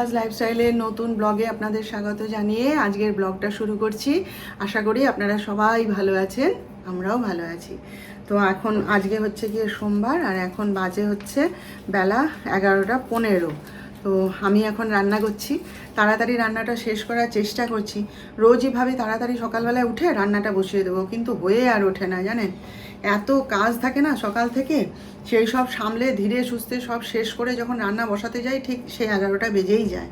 সুরাজ লাইফস্টাইলের নতুন ব্লগে আপনাদের স্বাগত জানিয়ে আজকের ব্লগটা শুরু করছি। আশা করি আপনারা সবাই ভালো আছেন, আমরাও ভালো আছি। তো এখন আজকে হচ্ছে গিয়ে সোমবার আর এখন বাজে হচ্ছে বেলা এগারোটা পনেরো। তো আমি এখন রান্না করছি, তাড়াতাড়ি রান্নাটা শেষ করার চেষ্টা করছি। রোজই ভাবি তাড়াতাড়ি সকালবেলায় উঠে রান্নাটা বসিয়ে দেবো, কিন্তু হয়ে আর ওঠে না, জানেন? এত কাজ থাকে না সকাল থেকে সেই সব সামলে ধীরে সুস্থে সব শেষ করে যখন রান্না বসাতে যাই ঠিক সেই এগারোটা বেজেই যায়।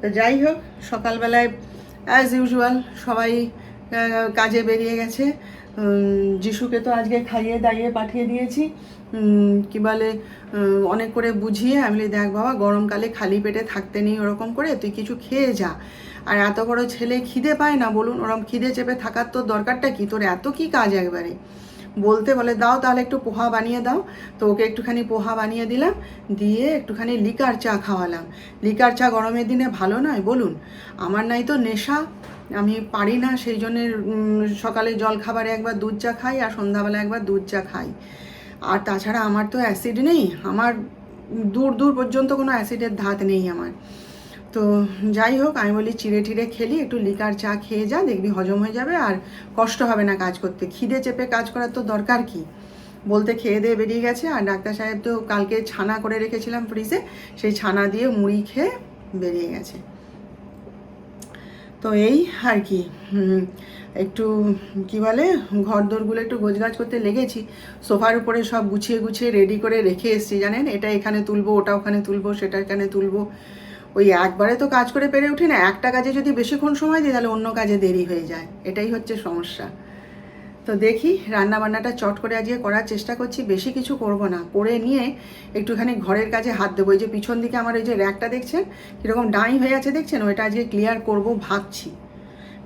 তো যাই হোক সকালবেলায় অ্যাজ ইউজুয়াল সবাই কাজে বেরিয়ে গেছে। যিশুকে তো আজকে খাইয়ে দাইয়ে পাঠিয়ে দিয়েছি। কি বলে অনেক করে বুঝিয়ে আমি বলি, দেখ বাবা গরমকালে খালি পেটে থাকতে নেই ওরকম করে তুই কিছু খেয়ে যা। আর এত বড় ছেলে খিদে পায় না বলুন ওরকম খিদে চেপে থাকার তোর দরকারটা কি? তোর এত কি কাজ একবারে? বলতে বলে, দাও তাহলে একটু পোহা বানিয়ে দাও। তো ওকে একটুখানি পোহা বানিয়ে দিলাম, দিয়ে একটুখানি লিকার চা খাওয়ালাম। লিকার চা গরমের দিনে ভালো নয়, বলুন। আমার নাই তো নেশা, আমি পারি না সেই জন্যে সকালে জল খাবারে একবার দুধ চা খাই আর সন্ধ্যাবেলা একবার দুধ চা খাই। আর তাছাড়া আমার তো অ্যাসিড নেই, আমার দূর দূর পর্যন্ত কোনো অ্যাসিডের ধাত নেই আমার। তো যাই হোক, আমি বলি চিড়ে টিড়ে খেলি, একটু লিকার চা খেয়ে যা, দেখবি হজম হয়ে যাবে আর কষ্ট হবে না কাজ করতে। খিদে চেপে কাজ করার তো দরকার কি? বলতে খেয়ে দিয়ে বেরিয়ে গেছে আর ডাক্তার সাহেব তো কালকে ছানা করে রেখেছিলাম ফ্রিজে সেই ছানা দিয়ে মুড়ি খেয়ে বেরিয়ে গেছে। তো এই আর কি একটু কি বলে, ঘর দোরগুলো একটু গোছগাছ করতে লেগেছি, সোফার উপরে সব গুছিয়ে গুছিয়ে রেডি করে রেখে এসেছি, জানেন? এটা এখানে তুলবো, ওটা ওখানে তুলবো, সেটা এখানে তুলবো। ওই একবারে তো কাজ করে পেরে উঠি না, একটা কাজে যদি বেশিক্ষণ সময় দিই তাহলে অন্য কাজে দেরি হয়ে যায়। এটাই হচ্ছে সমস্যা। তো দেখি রান্না বান্নাটা চট করে আজকে করার চেষ্টা করছি, বেশি কিছু করব না। করে নিয়ে একটুখানি ঘরের কাজে হাত দেবো। এই যে পিছন দিকে আমার ওই যে র্যাকটা দেখছেন, কীরকম ডাই হয়ে আছে দেখছেন? ওইটা আজকে ক্লিয়ার করব ভাবছি।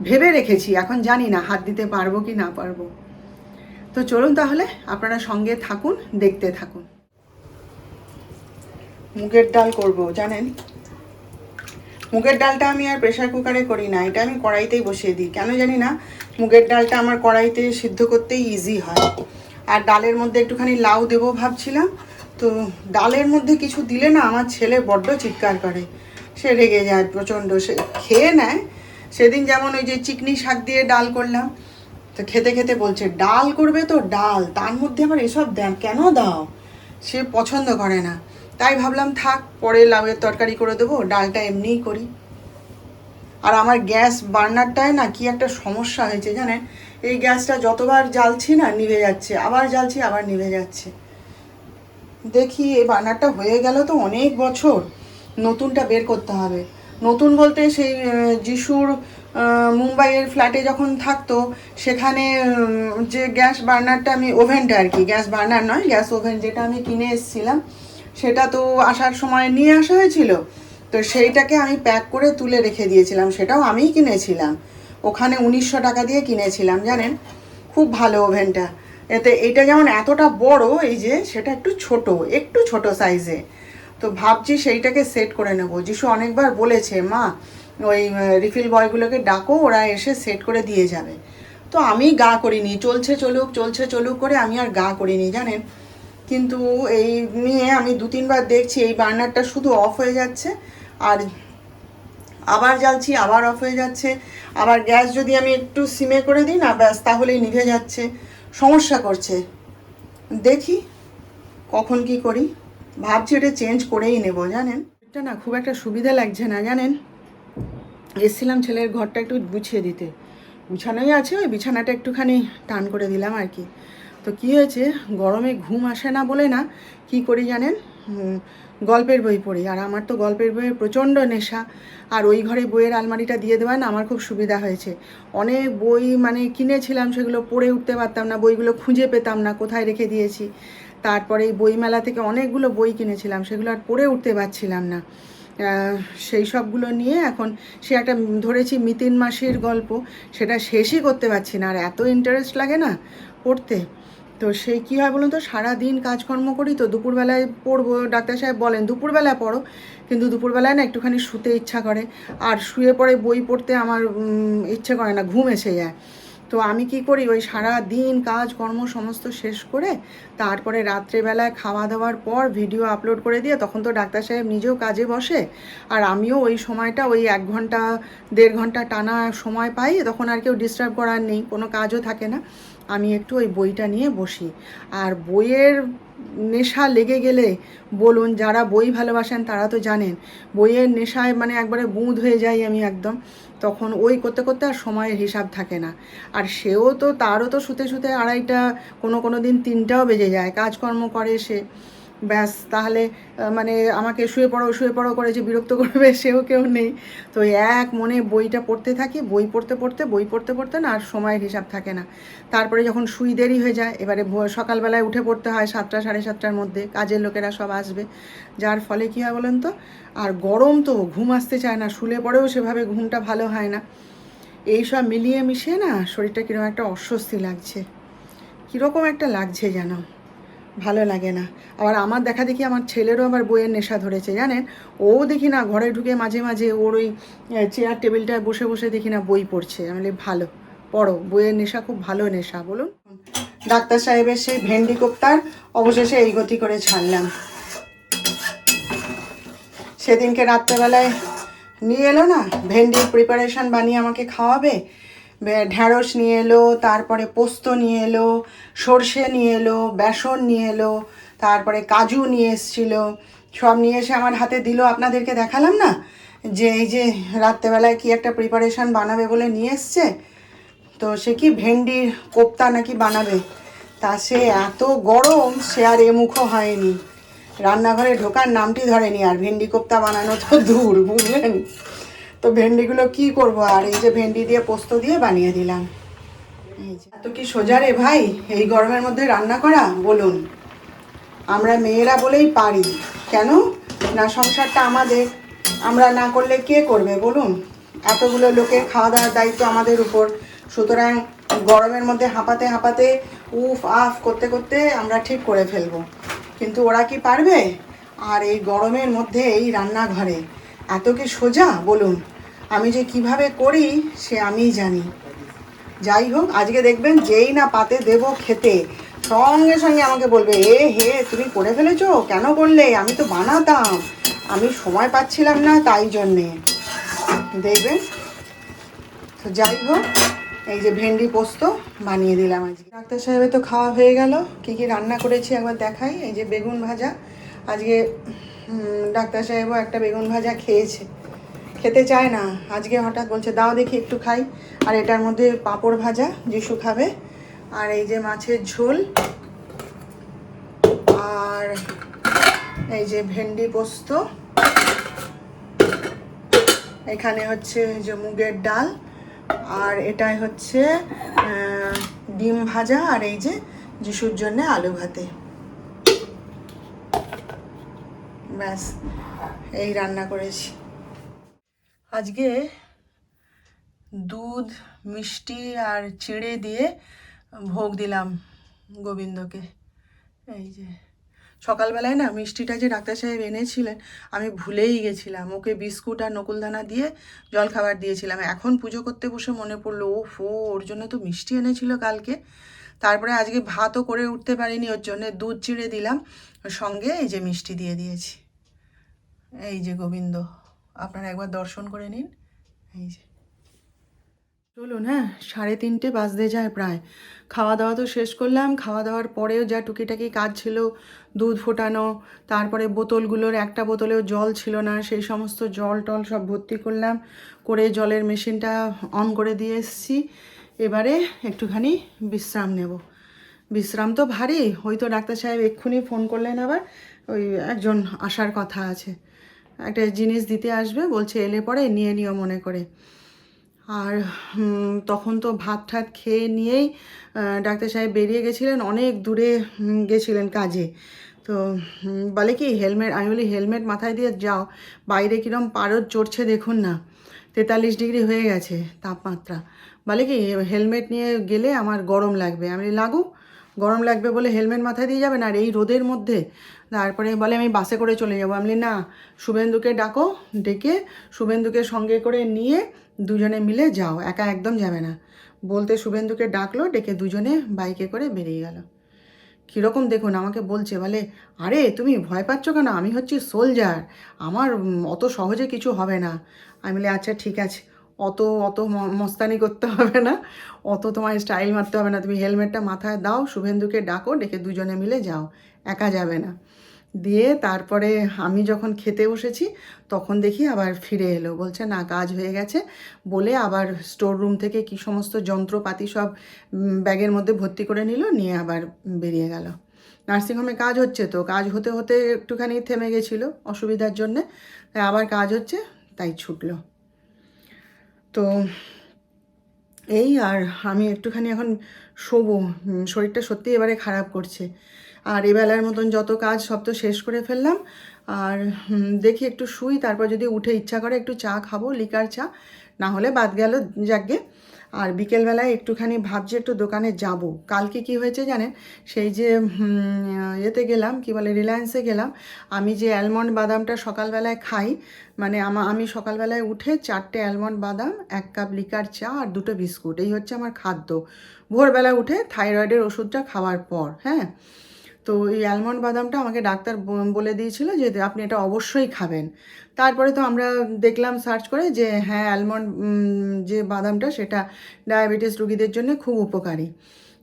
ভেবে রেখেছি, এখন জানি না হাত দিতে পারব কি না পারব। তো চলুন তাহলে, আপনারা সঙ্গে থাকুন, দেখতে থাকুন। মুগের ডাল করব, জানেন? মুগের ডালটা আমি আর প্রেশার কুকারে করি না, এটা আমি কড়াইতেই বসিয়ে দিই। কেন জানি না, মুগের ডালটা আমার কড়াইতে সিদ্ধ করতেই ইজি হয়। আর ডালের মধ্যে একটুখানি লাউ দেবো ভাবছিলাম, তো ডালের মধ্যে কিছু দিলে না আমার ছেলে বড্ড চিৎকার করে। সে রেগে যায় প্রচণ্ড, সে খেয়ে নেয়। সেদিন যেমন ওই যে চিকনি শাক দিয়ে ডাল করলাম, তো খেতে খেতে বলছে, ডাল করবে তো ডাল, তার মধ্যে আবার এসব দেন কেন দাও? সে পছন্দ করে না। তাই ভাবলাম, থাক, পরে লাউয়ের তরকারি করে দেবো, ডালটা এমনিই করি। আর আমার গ্যাস বার্নারটায় না কি একটা সমস্যা হয়েছে জানেন? এই গ্যাসটা যতবার জ্বালছি না, নিভে যাচ্ছে। আবার জ্বালছি, আবার নিভে যাচ্ছে। দেখি, এই বার্নারটা হয়ে গেল তো অনেক বছর। নতুনটা বের করতে হবে। নতুন বলতে সেই যিশুর মুম্বাইয়ের ফ্ল্যাটে যখন থাকতো, সেখানে যে গ্যাস বার্নারটা আমি ওভেনটা আর কি, গ্যাস বার্নার নয়, গ্যাস ওভেন যেটা আমি কিনে এসেছিলাম সেটা তো আসার সময় নিয়ে আসা হয়েছিল। তো সেইটাকে আমি প্যাক করে তুলে রেখে দিয়েছিলাম, সেটাও আমিই কিনেছিলাম। ওখানে উনিশশো টাকা দিয়ে কিনেছিলাম, জানেন? খুব ভালো ওভেনটা। এতে এটা যেমন এতটা বড়, এই যে সেটা একটু ছোট একটু ছোট সাইজে তো ভাবছি সেইটাকে সেট করে নেব। যিশু অনেকবার বলেছে, মা, ওই রিফিল বয়গুলোকে ডাকো, ওরা এসে সেট করে দিয়ে যাবে। তো আমি গা করিনি, চলছে চলুক চলছে চলুক করে আমি আর গা করিনি, জানেন? কিন্তু এই নিয়ে আমি দু তিনবার দেখছি, এই বার্নারটা শুধু অফ হয়ে যাচ্ছে। আর আবার জ্বালছি, আবার অফ হয়ে যাচ্ছে। আবার গ্যাস যদি আমি একটু সিমে করে দিই না, ব্যাস, তাহলেই নিভে যাচ্ছে। সমস্যা করছে। দেখি কখন কি করি। ভাবছি এটা চেঞ্জ করেই নেব, জানেন? এটা না খুব একটা সুবিধা লাগছে না, জানেন? এসছিলাম ছেলের ঘরটা একটু গুছিয়ে দিতে। গুছানোই আছে, ওই বিছানাটা একটুখানি টান করে দিলাম আর কি। তো কী হয়েছে? গরমে ঘুম আসে না বলে না, কি করি জানেন? গল্পের বই পড়ি। আর আমার তো গল্পের বইয়ের প্রচণ্ড নেশা। আর ওই ঘরে বইয়ের আলমারিটা দিয়ে দেওয়া না আমার খুব সুবিধা হয়েছে। অনেক বই মানে কিনেছিলাম, সেগুলো পড়ে উঠতে পারতাম না, বইগুলো খুঁজে পেতাম না, কোথায় রেখে দিয়েছি। তারপরে এই বইমেলা থেকে অনেকগুলো বই কিনেছিলাম, সেগুলো আর পড়ে উঠতে পারছিলাম না। সেই সবগুলো নিয়ে এখন সে একটা ধরেছি মিতিন মাসির গল্প, সেটা শেষই করতে পারছি না। আর এত ইন্টারেস্ট লাগে না পড়তে। তো সেই কী হয় বলুন তো? সারাদিন কাজকর্ম করি তো দুপুরবেলায় পড়ব। ডাক্তার সাহেব বলেন দুপুরবেলা পড়ো। কিন্তু দুপুরবেলায় না একটুখানি শুতে ইচ্ছা করে। আর শুয়ে পড়ে বই পড়তে আমার ইচ্ছে করে না, ঘুম এসে যায়। তো আমি কি করি? ওই সারা দিন কাজ কর্ম সমস্ত শেষ করে তারপরে রাত্রেবেলায় খাওয়া দাওয়ার পর ভিডিও আপলোড করে দিয়ে তখন তো ডাক্তার সাহেব নিজেও কাজে বসে। আর আমিও ওই সময়টা, ওই এক ঘণ্টা, দেড় ঘণ্টা টানা সময় পাই তখন আর কেউ ডিস্টার্ব করার নেই, কোনো কাজও থাকে না। আমি একটু ওই বইটা নিয়ে বসি। আর বইয়ের নেশা লেগে গেলে বলুন, যারা বই ভালোবাসেন তারা তো জানেন, বইয়ের নেশায় মানে একবারে বুঁদ হয়ে যাই আমি একদম। তখন ওই করতে করতে আর সময়ের হিসাব থাকে না। আর সেও তো, তারও তো শুতে শুতে আড়াইটা, কোনো কোনো দিন তিনটাও বেজে যায়, কাজকর্ম করে সে। ব্যাস, তাহলে মানে আমাকে শুয়ে পড়ো শুয়ে পড়ো করে যে বিরক্ত করবে সেও কেউ নেই। তো এক মনে বইটা পড়তে থাকি, বই পড়তে পড়তে, বই পড়তে পড়তে না আর সময়ের হিসাব থাকে না। তারপরে যখন শুই দেরি হয়ে যায়, এবারে সকালবেলায় উঠে পড়তে হয় সাতটা, সাড়ে সাতটার মধ্যে, কাজের লোকেরা সব আসবে। যার ফলে কী হয় বলেন তো? আর গরম তো, ঘুম আসতে চায় না, শুলে পরেও সেভাবে ঘুমটা ভালো হয় না। এই সব মিলিয়ে মিশিয়ে না শরীরটা কীরকম একটা অস্বস্তি লাগছে। কীরকম একটা লাগছে যেন। ভালো লাগে না। আবার আমার দেখা দেখি আমার ছেলেরও আবার বইয়ের নেশা ধরেছে, জানেন? ও দেখি না ঘরে ঢুকে মাঝে মাঝে ওর ওই চেয়ার টেবিলটায় বসে বসে দেখি না বই পড়ছে। আমি ভালো, পড়ো। বইয়ের নেশা খুব ভালো নেশা, বলুন। ডাক্তার সাহেবের সেই ভেন্ডি কোপ্তার, অবশেষে এই গতি করে ছাড়লাম। সেদিনকে রাত্রেবেলায় নিয়ে এলো না? ভেন্ডির প্রিপারেশন বানিয়ে আমাকে খাওয়াবে? ঢ্যাঁড়স নিয়ে এলো, তারপরে পোস্ত নিয়ে এলো, সর্ষে নিয়ে এলো, বেসন নিয়ে এলো, তারপরে কাজু নিয়ে এসেছিল। সব নিয়ে এসে আমার হাতে দিল। আপনাদেরকে দেখালাম না যে এই যে রাত্রেবেলায় কি একটা প্রিপারেশন বানাবে বলে নিয়ে এসছে? তো সে কি ভেন্ডির কোপ্তা নাকি বানাবে? তা সে এত গরম, সে আর এমুখও হয়নি। রান্নাঘরে ঢোকার নামটি ধরেনি আর ভেন্ডি কোপ্তা বানানো তো দূর, বুঝলেন? তো ভেন্ডিগুলো কি করব? আর এই যে ভেন্ডি দিয়ে পোস্ত দিয়ে বানিয়ে দিলাম। এত কি সোজা রে ভাই? এই গরমের মধ্যে রান্না করা? বলুন। আমরা মেয়েরা বলেই পারি। কেন? না সংসারটা আমাদের। আমরা না করলে কে করবে? বলুন। এতগুলো লোকের খাওয়া দাওয়ার দায়িত্ব আমাদের উপর। সুতরাং গরমের মধ্যে হাঁপাতে হাঁপাতে, উফ, আফ করতে করতে আমরা ঠিক করে ফেলব। কিন্তু ওরা কি পারবে? আর এই গরমের মধ্যে এই রান্নাঘরে এত কি সোজা? বলুন। আমি যে কীভাবে করি, সে আমিই জানি। যাই হোক, আজকে দেখবেন যেই না পাতে দেব খেতে। সঙ্গে সঙ্গে আমাকে বলবে, এ হে, তুমি করে ফেলেছো? কেন করলে? আমি তো বানাতাম। আমি সময় পাচ্ছিলাম না তাই জন্যে। দেখবেন? তো যাই হোক, এই যে ভেন্ডি পোস্ত বানিয়ে দিলাম আজকে। ডাক্তার সাহেবের তো খাওয়া হয়ে গেল। কী কী রান্না করেছি একবার দেখাই। এই যে বেগুন ভাজা। আজকে ডাক্তার সাহেবও একটা বেগুন ভাজা খেয়েছে। খেতে চায় না। আজকে হঠাৎ বলছে, দাও দেখি, একটু খাই। আর এটার মধ্যে পাঁপড় ভাজা, যিশু খাবে। আর এই যে মাছের ঝোল। আর এই যে ভেন্ডি পোস্ত। এখানে হচ্ছে যে মুগের ডাল। আর এটাই হচ্ছে ডিম ভাজা আর এই যে যিশুর জন্যে আলু ভাতে। ব্যাস, এই রান্না করেছি। আজকে দুধ, মিষ্টি আর চিড়ে দিয়ে ভোগ দিলাম গোবিন্দকে। এই যে, সকালবেলায় না মিষ্টিটা যে ডাক্তার সাহেব এনেছিলেন, আমি ভুলেই গেছিলাম। ওকে বিস্কুট আর নকুলদানা দিয়ে জলখাবার দিয়েছিলাম। এখন পুজো করতে বসে মনে পড়ল ও ফো ওর জন্য তো মিষ্টি এনেছিল কালকে। তারপরে আজকে ভাতও করে উঠতে পারিনি, ওর জন্য দুধ চিড়ে দিলাম। সঙ্গে এই যে মিষ্টি দিয়ে দিয়েছি। এই যে গোবিন্দ, আপনারা একবার দর্শন করে নিন। এই যে। চলুন হ্যাঁ সাড়ে তিনটে বাজতে যায় প্রায়। খাওয়া দাওয়া তো শেষ করলাম। খাওয়া দাওয়ার পরেও যা টুকিটাকি কাজ ছিল, দুধ ফোটানো, তারপরে বোতলগুলোর একটা বোতলেও জল ছিল না, সেই সমস্ত জল টল সব ভর্তি করলাম, করে জলের মেশিনটা অন করে দিয়ে এসেছি। এবারে একটুখানি বিশ্রাম নেব। বিশ্রাম তো ভারী, ওই তো ডাক্তার সাহেব এক্ষুনি ফোন করলেন আবার, ওই একজন আসার কথা আছে। একটা জিনিস দিতে আসবে, বলছে এলে পরে নিয়ে নিও মনে করে। আর তখন তো ভাত ঠাত খেয়ে নিয়েই ডাক্তার সাহেব বেরিয়ে গেছিলেন, অনেক দূরে গেছিলেন কাজে। তো বলে কি, হেলমেট, আমি বলি, হেলমেট মাথায় দিয়ে যাও, বাইরে কীরকম পারদ চড়ছে দেখুন না। তেতাল্লিশ ডিগ্রি হয়ে গেছে তাপমাত্রা। বলে কি, হেলমেট নিয়ে গেলে আমার গরম লাগবে। আমি লাগুক গরম লাগবে বলে হেলমেট মাথায় দিয়ে যাবেন আর এই রোদের মধ্যে? তারপরে বলে, আমি বাসে করে চলে যাব। আমি না, শুভেন্দুকে ডাকো, ডেকে শুভেন্দুকে সঙ্গে করে নিয়ে দুজনে মিলে যাও। একা একদম যাবে না। বলতে শুভেন্দুকে ডাকলো, ডেকে দুজনে বাইকে করে বেরিয়ে গেল। কীরকম দেখুন, আমাকে বলছে, বলে, আরে, তুমি ভয় পাচ্ছ কেন? আমি হচ্ছি সোলজার আমার অত সহজে কিছু হবে না। আমি বলি আচ্ছা ঠিক আছে। অত অত মস্তানি করতে হবে না। অত তোমার স্টাইল মারতে হবে না। তুমি হেলমেটটা মাথায় দাও, শুভেন্দুকে ডাকো, ডেকে দুজনে মিলে যাও। একা যাবে না। দিয়ে তারপরে আমি যখন খেতে বসেছি, তখন দেখি আবার ফিরে এলো। বলছে, না, কাজ হয়ে গেছে। বলে আবার স্টোর রুম থেকে কি সমস্ত যন্ত্রপাতি সব ব্যাগের মধ্যে ভর্তি করে নিল, নিয়ে আবার বেরিয়ে গেল। নার্সিংহোমে কাজ হচ্ছে তো? কাজ হতে হতে একটুখানি থেমে গেছিল অসুবিধার জন্যে। তাই আবার কাজ হচ্ছে, তাই ছুটলো। তো এই আর আমি একটুখানি এখন শোবো। শরীরটা সত্যি এবারে খারাপ করছে। আর এবেলার মতন যত কাজ সব তো শেষ করে ফেললাম। আর দেখি একটু শুই, তারপর যদি উঠে ইচ্ছা করে একটু চা খাব, লিকার চা, না হলে বাদ গেল যাকে। আর বিকেলবেলায় একটুখানি ভাবছি একটু দোকানে যাব। কালকে কি হয়েছে জানেন? সেই যে ইয়েতে গেলাম, কি বলে রিলায়েন্সে গেলাম। আমি যে অ্যালমন্ড বাদামটা সকালবেলায় খাই মানে আমা, আমি সকালবেলায় উঠে চারটে অ্যালমন্ড বাদাম, এক কাপ লিকার চা আর দুটো বিস্কুট। এই হচ্ছে আমার খাদ্য। ভোরবেলা উঠে থাইরয়েডের ওষুধটা খাওয়ার পর হ্যাঁ? তো এই অ্যালমন্ড বাদামটা আমাকে ডাক্তার বলে দিয়েছিল যে আপনি এটা অবশ্যই খাবেন। তারপরে তো আমরা দেখলাম সার্চ করে যে হ্যাঁ অ্যালমন্ড যে বাদামটা সেটা ডায়াবেটিস রুগীদের জন্য খুব উপকারী।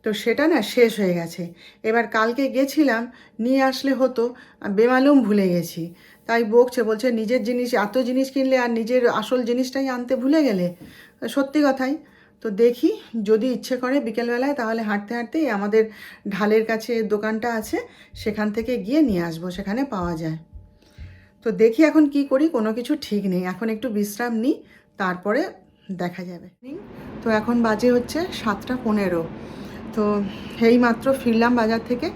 তো সেটা না শেষ হয়ে গেছে। এবার কালকে গেছিলাম, নিয়ে আসলে হতো বেমালুম ভুলে গেছি। তাই বকছে, বলছে নিজের জিনিস, এত জিনিস কিনলে আর নিজের আসল জিনিসটাই আনতে ভুলে গেলে? সত্যি কথাই। তো দেখি, যদি ইচ্ছে করে বিকেলবেলায় তাহলে হাঁটতে হাঁটতেই আমাদের ঢালের কাছে দোকানটা আছে, সেখান থেকে গিয়ে নিয়ে আসব, সেখানে পাওয়া যায়। তো দেখি এখন কি করি, কোনো কিছু ঠিক নেই। এখন একটু বিশ্রাম নিই, তারপরে দেখা যাবে। তো এখন বাজে হচ্ছে সাতটা পনেরো। তো এই মাত্র ফিরলাম বাজার থেকে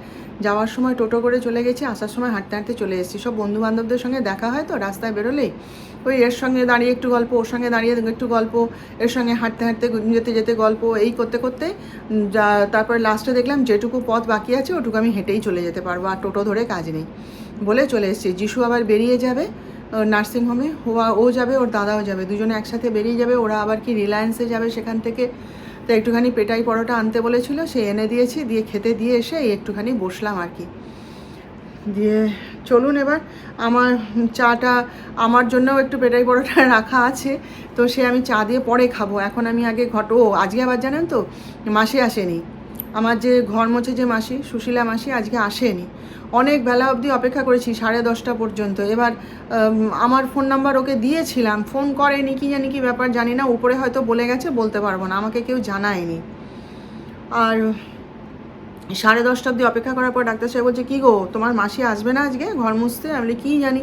যাওয়ার সময় টোটো করে চলে গেছি, আসার সময় হাঁটতে হাঁটতে চলে এসেছি। সব বন্ধু বান্ধবদের সঙ্গে দেখা হয় তো, রাস্তায় বেরোলেই। ওই এর সঙ্গে দাঁড়িয়ে একটু গল্প, ওর সঙ্গে দাঁড়িয়ে একটু গল্প, এর সঙ্গে হাঁটতে হাঁটতে যেতে যেতে গল্প, এই করতে করতে যা তারপরে লাস্টে দেখলাম যেটুকু পথ বাকি আছে, ওটুকু আমি হেঁটেই চলে যেতে পারব, আর টোটো ধরে কাজ নেই বলে চলে এসেছি। যিশু আবার বেরিয়ে যাবে নার্সিংহোমে ও ও যাবে, ওর দাদাও যাবে, দুজনে একসাথে বেরিয়ে যাবে, ওরা আবার কি রিলায়েন্সে যাবে সেখান থেকে তো একটুখানি পেটাই পরোটা আনতে বলেছিল, সে এনে দিয়েছি, দিয়ে খেতে দিয়ে এসে একটুখানি বসলাম আর কি। দিয়ে চলুন এবার, আমার চাটা, আমার জন্যও একটু পেটাই পরোটা রাখা আছে, তো সে আমি চা দিয়ে পরে খাব। এখন আমি আগে ঘটো আজকে আবার জানেন তো, মাসে আসেনি। আমার যে ঘর মোছে যে মাসি, সুশীলা মাসি আজকে আসেনি। অনেক বেলা অবধি অপেক্ষা করেছি, সাড়ে দশটা পর্যন্ত। এবার আমার ফোন নাম্বার ওকে দিয়েছিলাম ফোন করেনি, কি জানি কি ব্যাপার জানি না, উপরে হয়তো বলে গেছে, বলতে পারব না, আমাকে কেউ জানায়নি। আর সাড়ে দশটা অবধি অপেক্ষা করার পর ডাক্তার সাহেব বলছে, কী গো, তোমার মাসি আসবে না আজকে ঘর মুছতে? আমি কী জানি।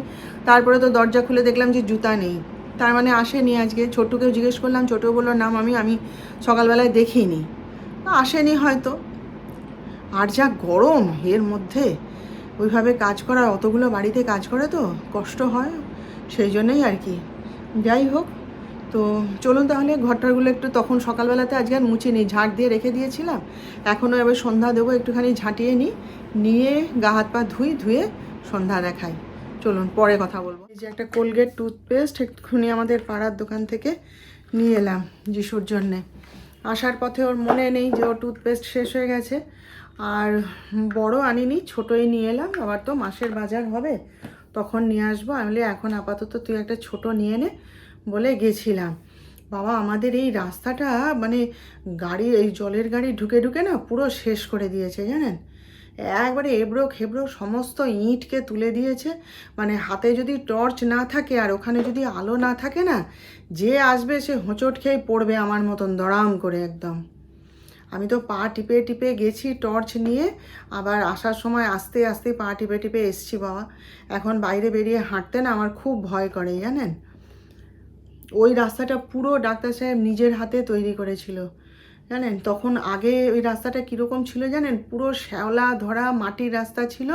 তারপরে তো দরজা খুলে দেখলাম যে জুতা নেই। তার মানে আসেনি আজকে। ছোট্টুকেও জিজ্ঞেস করলাম ছোটু বলল নাম আমি আমি সকালবেলায় দেখিনি। আসেনি হয়তো। আর যা গরম, এর মধ্যে ওইভাবে কাজ করা অতগুলো বাড়িতে কাজ করে তো কষ্ট হয়, সেই জন্যই আর কি। যাই হোক, তো চলুন তাহলে ঘরটারগুলো একটু তখন সকালবেলাতে আজকে আর মুছে নিই ঝাঁট দিয়ে রেখে দিয়েছিলাম। এখনও এবার সন্ধ্যা দেবো, একটুখানি ঝাঁটিয়ে নিই নিয়ে গা হাত পা ধুই, ধুয়ে সন্ধ্যা দেখাই। চলুন পরে কথা বলব। এই যে একটা কোলগেট টুথপেস্ট, একটুখানি আমাদের পাড়ার দোকান থেকে নিয়ে এলাম যিশুর জন্যে। আসার পথে ওর মনে নেই যে ওর টুথপেস্ট শেষ হয়ে গেছে। আর বড় আনিনি, ছোটোই নিয়ে এলাম। আবার তো মাসের বাজার হবে, তখন নিয়ে আসব। আমি এখন আপাতত তুই একটা ছোট নিয়ে নে, বলে গেছিলাম। বাবা, আমাদের এই রাস্তাটা মানে গাড়ি, এই জলের গাড়ি ঢুকে ঢুকে না পুরো শেষ করে দিয়েছে, জানেন? একবারে এবড়ো খেবড়ো সমস্ত ইঁটকে তুলে দিয়েছে। মানে হাতে যদি টর্চ না থাকে আর ওখানে যদি আলো না থাকে না, যে আসবে সে হোঁচট খেয়ে পড়বে আমার মতন, দড়াম করে একদম। আমি তো পা টিপে টিপে গেছি টর্চ নিয়ে, আবার আসার সময় আস্তে আস্তে পা টিপে টিপে এসছি বাবা। এখন বাইরে বেরিয়ে হাঁটতে না আমার খুব ভয় করে, জানেন? ওই রাস্তাটা পুরো ডাক্তার সাহেব নিজের হাতে তৈরি করেছিল। জানেন? তখন আগে ওই রাস্তাটা কীরকম ছিল জানেন? পুরো শ্যাওলা ধরা মাটির রাস্তা ছিল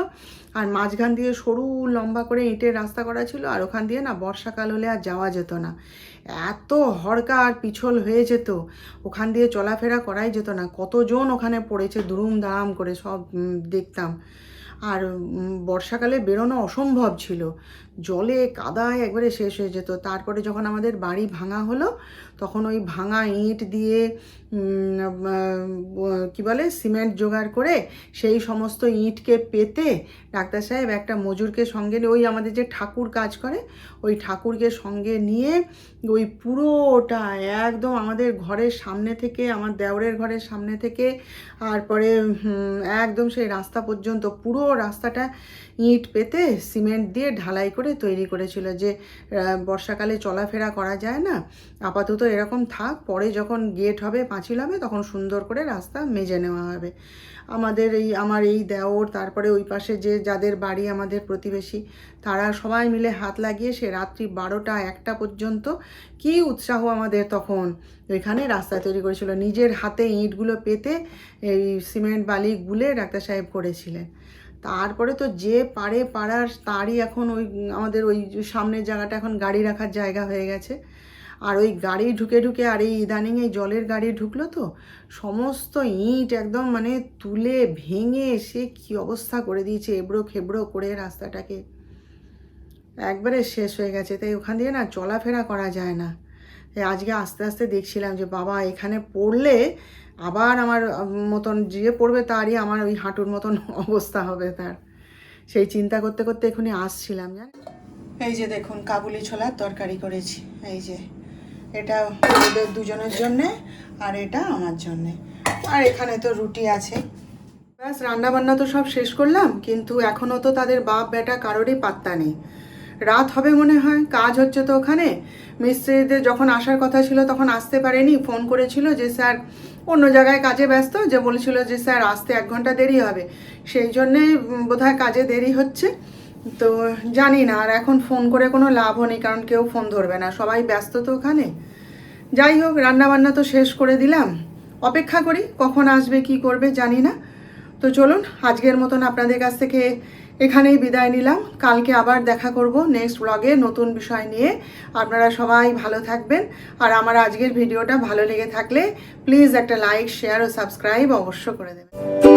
আর মাঝখান দিয়ে সরু লম্বা করে ইটের রাস্তা করা ছিল আর ওখান দিয়ে না বর্ষাকাল হলে আর যাওয়া যেত না। এত হড়কা আর পিছল হয়ে যেত। ওখান দিয়ে চলাফেরা করাই যেত না। কতজন ওখানে পড়েছে দুরুম দাম করে সব দেখতাম। আর বর্ষাকালে বেরোনো অসম্ভব ছিল। জলে কাদায় একবারে শেষ হয়ে যেত। তারপরে যখন আমাদের বাড়ি ভাঙা হলো তখন ওই ভাঙা ইট দিয়ে কি বলে, সিমেন্ট জোগাড় করে সেই সমস্ত ইটকে পেতে ডাক্তার সাহেব একটা মজুরকে সঙ্গে ওই আমাদের যে ঠাকুর কাজ করে, ওই ঠাকুরকে সঙ্গে নিয়ে ওই পুরোটা একদম আমাদের ঘরের সামনে থেকে, আমার দেওরের ঘরের সামনে থেকে, তারপরে একদম সেই রাস্তা পর্যন্ত পুরো রাস্তাটা ইট পেতে সিমেন্ট দিয়ে ঢালাই করে তৈরি করেছিল যে বর্ষাকালে চলাফেরা করা যায় না, আপাতত এরকম থাক, পরে যখন গেট হবে পাঁচিল হবে, তখন সুন্দর করে রাস্তা মেজে নেওয়া হবে। আমাদের এই, আমার এই দেওর, তারপরে ওই পাশে যে যাদের বাড়ি আমাদের প্রতিবেশী, তারা সবাই মিলে হাত লাগিয়ে সে রাত্রি বারোটা একটা পর্যন্ত কি উৎসাহ আমাদের তখন ওইখানে রাস্তা তৈরি করেছিল। নিজের হাতে ইঁটগুলো পেতে এই সিমেন্ট, বালি গুলে ডাক্তার সাহেব করেছিলেন। তারপরে তো যে পারে পাড়ার তারই এখন ওই, আমাদের ওই সামনের জায়গাটা এখন গাড়ি রাখার জায়গা হয়ে গেছে। আর ওই গাড়ি ঢুকে ঢুকে আর এই ইদানিং এই জলের গাড়ি ঢুকলো তো, সমস্ত ইঁট একদম মানে তুলে ভেঙে সে কি অবস্থা করে দিয়েছে, এবড়ো খেবড়ো করে রাস্তাটাকে। একবারে শেষ হয়ে গেছে। তাই ওখান দিয়ে না চলাফেরা করা যায় না। তাই আজকে আস্তে আস্তে দেখছিলাম যে বাবা এখানে পড়লে আবার আমার মতন যে পড়বে তারই আমার ওই হাঁটুর মতন অবস্থা হবে তার। সেই চিন্তা করতে করতে এখনই আসছিলাম জানেন এই যে দেখুন, কাবুলি ছোলার তরকারি করেছি। এই যে এটা ওদের দুজনের জন্যে আর এটা আমার জন্যে। আর এখানে তো রুটি আছে। ব্যাস রান্না বান্না তো সব শেষ করলাম, কিন্তু এখনও তো তাদের বাপ বেটা কারোরই পাত্তা নেই। রাত হবে মনে হয়, কাজ হচ্ছে তো ওখানে। মিস্ত্রিদের যখন আসার কথা ছিল তখন আসতে পারেনি, ফোন করেছিল যে, স্যার, অন্য জায়গায় কাজে ব্যস্ত? যে বলেছিল যে, স্যার, আসতে এক ঘণ্টা দেরি হবে। সেই জন্যে বোধহয় কাজে দেরি হচ্ছে। তো জানি না, আর এখন ফোন করে কোনো লাভও নেই, কারণ কেউ ফোন ধরবে না। সবাই ব্যস্ত তো ওখানে। যাই হোক, রান্নাবান্না তো শেষ করে দিলাম। অপেক্ষা করি, কখন আসবে, কি করবে, জানি না। তো চলুন, আজকের মতন আপনাদের কাছ থেকে এখানেই বিদায় নিলাম। কালকে আবার দেখা করব নেক্সট ব্লগে নতুন বিষয় নিয়ে। আপনারা সবাই ভালো থাকবেন। আর আমার আজকের ভিডিওটা ভালো লেগে থাকলে প্লিজ একটা লাইক শেয়ার ও সাবস্ক্রাইব অবশ্য করে দেবেন।